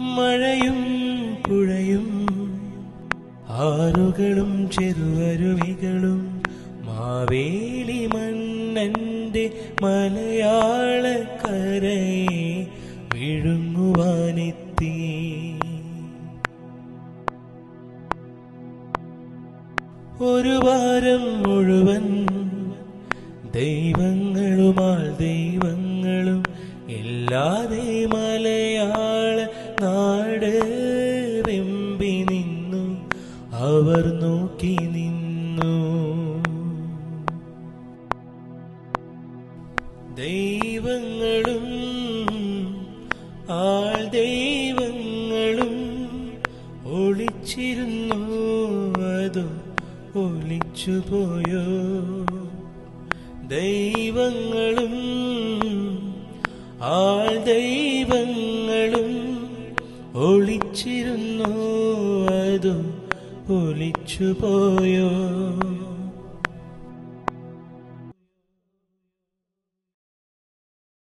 മഴയും പുഴയും ആറുകളും ചെറുവരുവികളും മാവേലി മണ്ണന്റെ മലയാളക്കരയെ വിഴുങ്ങുവാനെത്തി. ഒരു വാരം മുഴുവൻ ദൈവങ്ങളുമാൾ ദൈവങ്ങളും ഇല്ലാതെ മല വെമ്പി നിന്നു അവർ നോക്കി നിന്നു. ദൈവങ്ങളും ആൾ ദൈവങ്ങളും ഒളിച്ചിരുന്നു അതോ ഒളിച്ചുപോയോ ദൈവങ്ങളും ആൾ ദൈവങ്ങളും ഒളിച്ചിരുന്നു അതോ ഒളിച്ചുപോയോ